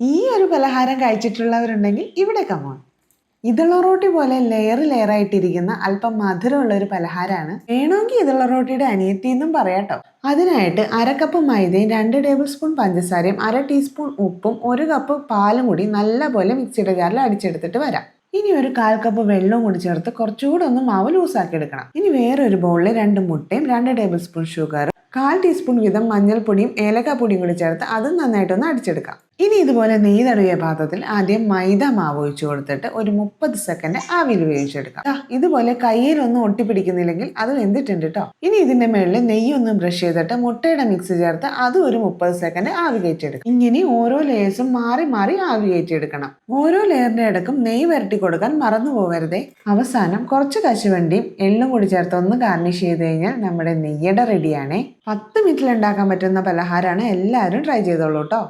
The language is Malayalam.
ഈ ഒരു പലഹാരം കഴിച്ചിട്ടുള്ളവരുണ്ടെങ്കിൽ ഇവിടെ കമോൺ ഇതള റോട്ടി പോലെ ലെയർ ലെയർ ആയിട്ടിരിക്കുന്ന അല്പം മധുരമുള്ള ഒരു പലഹാരമാണ്. വേണമെങ്കിൽ ഇതള റോട്ടിയുടെ അനിയത്തി എന്നും പറയാട്ടോ അതിനായിട്ട് അര കപ്പ് മൈദയും രണ്ട് ടേബിൾ സ്പൂൺ പഞ്ചസാരയും അര ടീസ്പൂൺ ഉപ്പും ഒരു കപ്പ് പാലും കൂടി നല്ലപോലെ മിക്സിയുടെ ജാറിൽ അടിച്ചെടുത്തിട്ട് വരാം. ഇനി ഒരു കാൽ കപ്പ് വെള്ളവും കൂടി ചേർത്ത് കുറച്ചുകൂടെ ഒന്ന് മാവ് ലൂസാക്കി എടുക്കണം. ഇനി വേറൊരു ബൗളിൽ രണ്ട് മുട്ടയും രണ്ട് ടേബിൾ സ്പൂൺ ഷുഗറും കാൽ ടീസ്പൂൺ വീതം മഞ്ഞൾപ്പൊടിയും ഏലക്കാപ്പൊടിയും കൂടി ചേർത്ത് അതും നന്നായിട്ടൊന്ന് അടിച്ചെടുക്കാം. ഇനി ഇതുപോലെ നെയ്യ് തടവിയ പാത്രത്തിൽ ആദ്യം മൈദ മാവ് ഒഴിച്ചു കൊടുത്തിട്ട് ഒരു മുപ്പത് സെക്കൻഡ് ആവിയിൽ വേവിച്ചെടുക്കാം. ഇതുപോലെ കയ്യിൽ ഒന്നും ഒട്ടിപ്പിടിക്കുന്നില്ലെങ്കിൽ അത് വെന്തിട്ടുണ്ട് കേട്ടോ ഇനി ഇതിന്റെ മുകളിൽ നെയ്യ് ഒന്ന് ബ്രഷ് ചെയ്തിട്ട് മുട്ടയുടെ മിക്സ് ചേർത്ത് അത് ഒരു മുപ്പത് സെക്കൻഡ് ആവി കയറ്റിയെടുക്കും. ഇങ്ങനെ ഓരോ ലേയേഴ്സും മാറി മാറി ആവി കയറ്റിയെടുക്കണം. ഓരോ ലെയറിന്റെ ഇടക്കും നെയ്യ് വരട്ടി കൊടുക്കാൻ മറന്നു പോകരുതേ. അവസാനം കുറച്ച് കശുവണ്ടിയും എള്ളും കൂടി ചേർത്ത് ഒന്ന് ഗാർണിഷ് ചെയ്ത് കഴിഞ്ഞാൽ നമ്മുടെ നെയ്യട റെഡിയാണേ പത്ത് മിനിറ്റിൽ ഉണ്ടാക്കാൻ പറ്റുന്ന പലഹാരമാണ് എല്ലാവരും ട്രൈ ചെയ്തോളൂ കേട്ടോ